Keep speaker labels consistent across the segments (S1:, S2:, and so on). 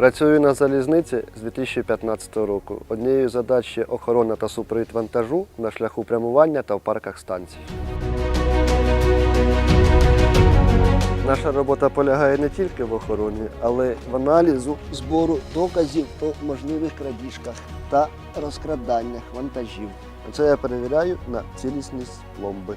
S1: Працюю на залізниці з 2015 року. Однією з задач є охорона та супровід вантажу на шляху прямування та в парках станцій. Наша робота полягає не тільки в охороні, але й в аналізу збору доказів по можливих крадіжках та розкраданнях вантажів. Це я перевіряю на цілісність пломби.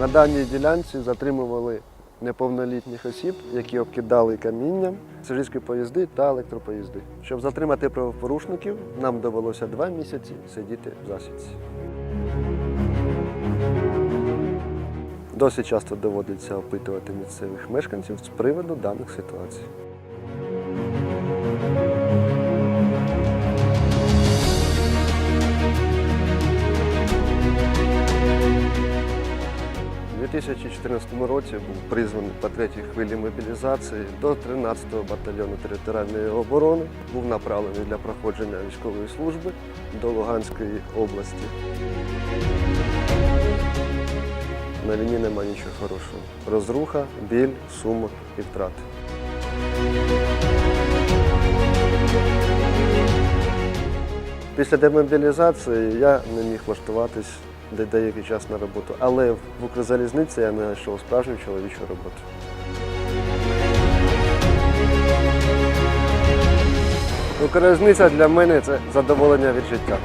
S1: На даній ділянці затримували неповнолітніх осіб, які обкидали камінням пасажирські поїзди та електропоїзди. Щоб затримати правопорушників, нам довелося два місяці сидіти в засідці. Досить часто доводиться опитувати місцевих мешканців з приводу даних ситуацій. 2014 році був призваний по третій хвилі мобілізації до 13-го батальйону територіальної оборони. Був направлений для проходження військової служби до Луганської області. На війні нема нічого хорошого. Розруха, біль, сума і втрати. Після демобілізації я не міг влаштуватись де- деякий час на роботу, але в Укрзалізниці я знайшов справжню чоловічу роботу. Укрзалізниця для мене це задоволення від життя.